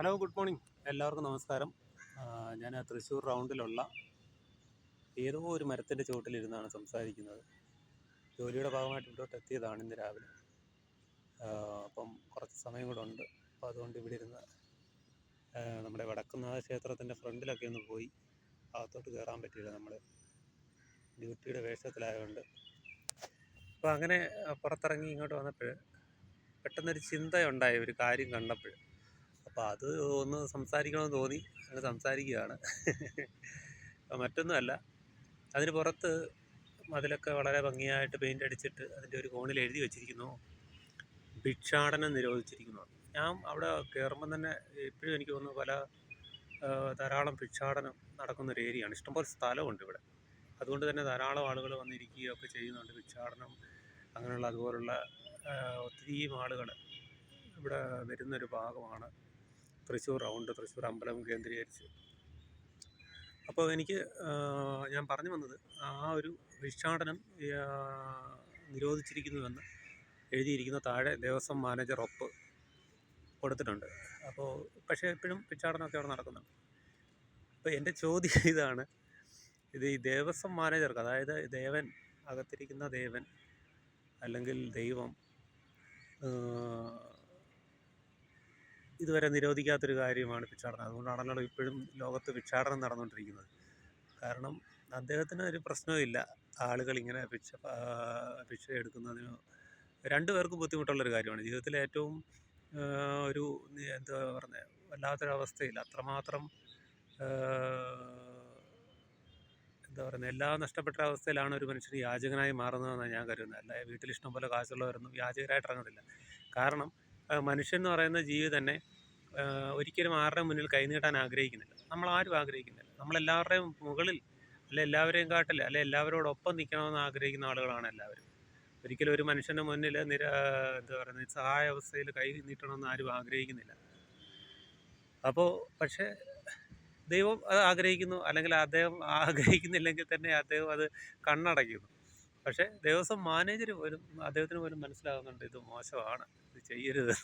Hello good morning. എല്ലാവർക്കും നമസ്കാരം. ഞാൻ തൃശ്ശൂർ റൗണ്ടിലുള്ള ഏതോ ഒരു മരത്തിന്റെ ചുവട്ടിലിരുന്നാണ് സംസാരിക്കുന്നത്. ജോലിയുടെ ഭാഗമായിട്ട് ഇവിടോട്ട് എത്തിയതാണ് ഇന്ന് രാവിലെ. അപ്പം കുറച്ച് സമയം കൂടെ ഉണ്ട്. അപ്പോൾ അതുകൊണ്ട് ഇവിടെ ഇരുന്ന് നമ്മുടെ വടക്കുന്നാഥ ക്ഷേത്രത്തിന്റെ ഫ്രണ്ടിലൊക്കെ ഒന്ന് പോയി അകത്തോട്ട് കയറാൻ പറ്റിയില്ല നമ്മൾ ഡ്യൂട്ടിയുടെ വേഷത്തിലായതുകൊണ്ട് അപ്പോൾ അങ്ങനെ പുറത്തിറങ്ങി ഇങ്ങോട്ട് വന്നപ്പോൾ പെട്ടെന്നൊരു ചിന്തയുണ്ടായി ഒരു കാര്യം കണ്ടപ്പോൾ അപ്പോൾ അത് ഒന്ന് സംസാരിക്കണമെന്ന് തോന്നി. അങ്ങനെ സംസാരിക്കുകയാണ്. മറ്റൊന്നുമല്ല. അതിന് പുറത്ത് മതിലൊക്കെ വളരെ ഭംഗിയായിട്ട് പെയിന്റ് അടിച്ചിട്ട് അതിന്റെ ഒരു കോണിൽ എഴുതി വെച്ചിരിക്കുന്നു. ഭിക്ഷാടനം നിരോധിച്ചിരിക്കുന്നു. ഞാൻ അവിടെ കയറുമ്പം തന്നെ ഇപ്പോഴും എനിക്ക് തോന്നുന്നു പല ധാരാളം ഭിക്ഷാടനം നടക്കുന്ന ഒരു ഏരിയയാണ്. ഇഷ്ടംപോലെ സ്ഥലമുണ്ട് ഇവിടെ. അതുകൊണ്ട് തന്നെ ധാരാളം ആളുകൾ വന്നിരിക്കുകയൊക്കെ ചെയ്യുന്നുണ്ട് ഭിക്ഷാടനം. അങ്ങനെയുള്ള അതുപോലുള്ള ഒത്തിരി ആളുകൾ ഇവിടെ വരുന്നൊരു ഭാഗമാണ്. തൃശ്ശൂർ റൗണ്ട് തൃശ്ശൂർ അമ്പലം കേന്ദ്രീകരിച്ച്. അപ്പോൾ എനിക്ക് ഞാൻ പറഞ്ഞു വന്നത് ആ ഒരു ഭിക്ഷാടനം നിരോധിച്ചിരിക്കുന്നുവെന്ന് എഴുതിയിരിക്കുന്ന താഴെ ദേവസ്വം മാനേജർ ഒപ്പ് കൊടുത്തിട്ടുണ്ട്. അപ്പോൾ പക്ഷേ എപ്പോഴും ഭിക്ഷാടനമൊക്കെ അവിടെ നടക്കുന്നുണ്ട്. അപ്പോൾ എന്റെ ചോദ്യം ഇതാണ് ഇത് ഈ ദേവസ്വം മാനേജർക്ക് അതായത് ദേവൻ അകത്തിരിക്കുന്ന ദേവൻ അല്ലെങ്കിൽ ദൈവം ഇതുവരെ നിരോധിക്കാത്തൊരു കാര്യമാണ് ഭിക്ഷാടനം അതുകൊണ്ടാണല്ലോ ഇപ്പോഴും ലോകത്ത് ഭിക്ഷാടനം നടന്നുകൊണ്ടിരിക്കുന്നത്. കാരണം അദ്ദേഹത്തിന് ഒരു പ്രശ്നമില്ല ആളുകൾ ഇങ്ങനെ ഭിക്ഷ ഭിക്ഷ എടുക്കുന്നതിനോ രണ്ടു പേർക്കും ബുദ്ധിമുട്ടുള്ളൊരു കാര്യമാണ്. ജീവിതത്തിലെ ഏറ്റവും ഒരു എന്താ പറഞ്ഞ വല്ലാത്തൊരവസ്ഥയിൽ അത്രമാത്രം എന്താ പറയുന്നത് എല്ലാം നഷ്ടപ്പെട്ട അവസ്ഥയിലാണ് ഒരു മനുഷ്യൻ യാചകനായി മാറുന്നതെന്നാണ് ഞാൻ കരുതുന്നത്. അല്ല വീട്ടിൽ ഇഷ്ടം പോലെ കാശുള്ളവരൊന്നും യാചകരായിട്ട് ഇറങ്ങുന്നില്ല കാരണം മനുഷ്യൻ എന്ന് പറയുന്ന ജീവി തന്നെ ഒരിക്കലും ആരുടെയും മുന്നിൽ കൈനീട്ടാൻ ആഗ്രഹിക്കുന്നില്ല. നമ്മൾ ആരും ആഗ്രഹിക്കുന്നില്ല. നമ്മളെല്ലാവരുടെയും മുകളിൽ അല്ലെ എല്ലാവരെയും കാട്ടില്ല അല്ലെ എല്ലാവരോടൊപ്പം നിൽക്കണമെന്ന് ആഗ്രഹിക്കുന്ന ആളുകളാണ് എല്ലാവരും. ഒരിക്കലും ഒരു മനുഷ്യന്റെ മുന്നിൽ നിര എന്താ പറയുന്നത് നിസ്സഹായ അവസ്ഥയിൽ കൈ നീട്ടണമെന്ന് ആരും ആഗ്രഹിക്കുന്നില്ല. അപ്പോൾ പക്ഷേ ദൈവം അത് ആഗ്രഹിക്കുന്നു. അല്ലെങ്കിൽ അദ്ദേഹം ആഗ്രഹിക്കുന്നില്ലെങ്കിൽ തന്നെ അദ്ദേഹം അത് കണ്ണടയ്ക്കുന്നു. പക്ഷേ ദേവസ്വം മാനേജർ പോലും അദ്ദേഹത്തിന് പോലും മനസ്സിലാകുന്നുണ്ട് ഇത് മോശമാണ് ഇത് ചെയ്യരുത്.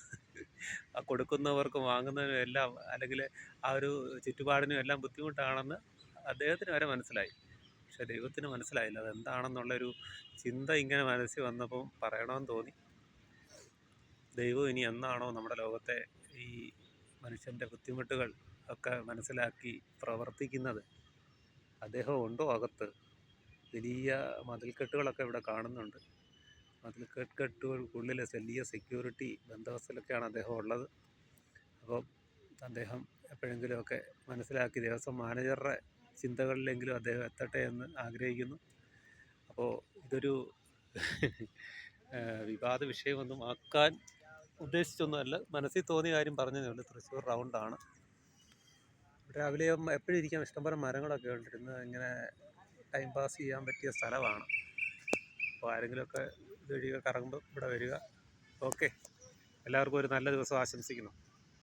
ആ കൊടുക്കുന്നവർക്കും വാങ്ങുന്നതിനും എല്ലാം അല്ലെങ്കിൽ ആ ഒരു ചുറ്റുപാടിനും എല്ലാം ബുദ്ധിമുട്ടാണെന്ന് അദ്ദേഹത്തിന് വരെ മനസ്സിലായി. പക്ഷെ ദൈവത്തിന് മനസ്സിലായില്ല അതെന്താണെന്നുള്ളൊരു ചിന്ത ഇങ്ങനെ മനസ്സിൽ വന്നപ്പോൾ പറയണമെന്ന് തോന്നി. ദൈവം ഇനി എന്നാണോ നമ്മുടെ ലോകത്തെ ഈ മനുഷ്യന്റെ ബുദ്ധിമുട്ടുകൾ ഒക്കെ മനസ്സിലാക്കി പ്രവർത്തിക്കുന്നത്? അദ്ദേഹം ഉണ്ടോ അകത്ത്? വലിയ മതിൽക്കെട്ടുകളൊക്കെ ഇവിടെ കാണുന്നുണ്ട്. മതിൽക്കെട്ടുകൾക്കുള്ളിൽ വലിയ സെക്യൂരിറ്റി ബന്ധവസ്ഥയിലൊക്കെയാണ് അദ്ദേഹം ഉള്ളത്. അപ്പോൾ അദ്ദേഹം എപ്പോഴെങ്കിലുമൊക്കെ മനസ്സിലാക്കി ദേവസ്വം മാനേജറുടെ ചിന്തകളിലെങ്കിലും അദ്ദേഹം എത്തട്ടെ എന്ന് ആഗ്രഹിക്കുന്നു. അപ്പോൾ ഇതൊരു വിവാദ വിഷയമൊന്നും ആക്കാൻ ഉദ്ദേശിച്ചൊന്നുമല്ല. മനസ്സിൽ തോന്നിയ കാര്യം പറഞ്ഞതേ ഉള്ളൂ. തൃശ്ശൂർ റൗണ്ടാണ് രാവിലെ എപ്പോഴും ഇരിക്കാൻ ഇഷ്ടംപോലെ മരങ്ങളൊക്കെ ഉണ്ട് ഇങ്ങനെ ടൈം പാസ് ചെയ്യാൻ പറ്റിയ സ്ഥലമാണ്. അപ്പോൾ ആരെങ്കിലുമൊക്കെ ഇതുവഴിയൊക്കെ കറങ്ങുമ്പോൾ ഇവിടെ വരിക. ഓക്കെ എല്ലാവർക്കും ഒരു നല്ല ദിവസം ആശംസിക്കുന്നു.